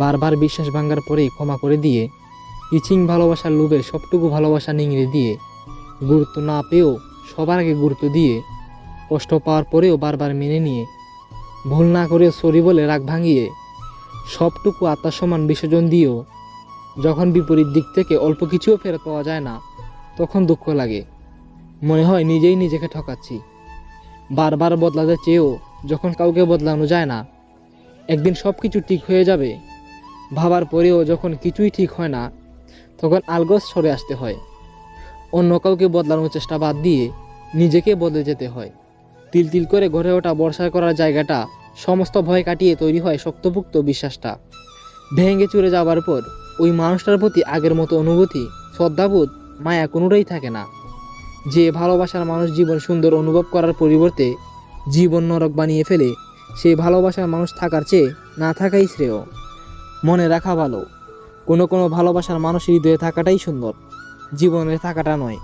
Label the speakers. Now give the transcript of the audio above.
Speaker 1: বারবার বিশ্বাস ভাঙ্গার পরেই ক্ষমা করে দিয়ে, ইচিং ভালোবাসার লোভে সবটুকু ভালোবাসা নিংড়ে দিয়ে, গুরুত্ব না পেয়েও সবার আগে গুরুত্ব দিয়ে, কষ্ট পাওয়ার পরেও বারবার মেনে নিয়ে, ভুল না করে সরি বলে রাগ ভাঙিয়ে, সবটুকু আত্মসম্মান বিসর্জন দিয়েও, যখন বিপরীত দিক থেকে অল্প কিছুও ফেরত পাওয়া যায় না, তখন দুঃখ লাগে। মনে হয় নিজেই নিজেকে ঠকাচ্ছি। বারবার বদলাতে চেয়েও যখন কাউকে বদলানো যায় না, একদিন সব কিছু ঠিক হয়ে যাবে। ভাবার পরেও যখন কিছুই ঠিক হয় না, তখন আলগস সরে আসতে হয়। অন্য কাউকে বদলানোর চেষ্টা বাদ দিয়ে নিজেকে বদলে যেতে হয়। তিল তিল করে গড়ে ওঠা বর্ষা করার জায়গাটা সমস্ত ভয় কাটিয়ে তৈরি হয় শক্তপুক্ত বিশ্বাসটা। ভেঙে চুরে যাওয়ার পর ওই মানুষটার প্রতি আগের মতো অনুভূতি, শ্রদ্ধাবোধ, মায়া কোনোটাই থাকে না। যে ভালোবাসার মানুষ জীবন সুন্দর অনুভব করার পরিবর্তে জীবন নরক বানিয়ে ফেলে, সেই ভালোবাসার মানুষ থাকার চেয়ে না থাকাই শ্রেয়। মনে রাখা ভালো। কোনো কোনো ভালোবাসার মানুষের হৃদয়ে থাকাটাই সুন্দর। জীবনে থাকাটা নয়।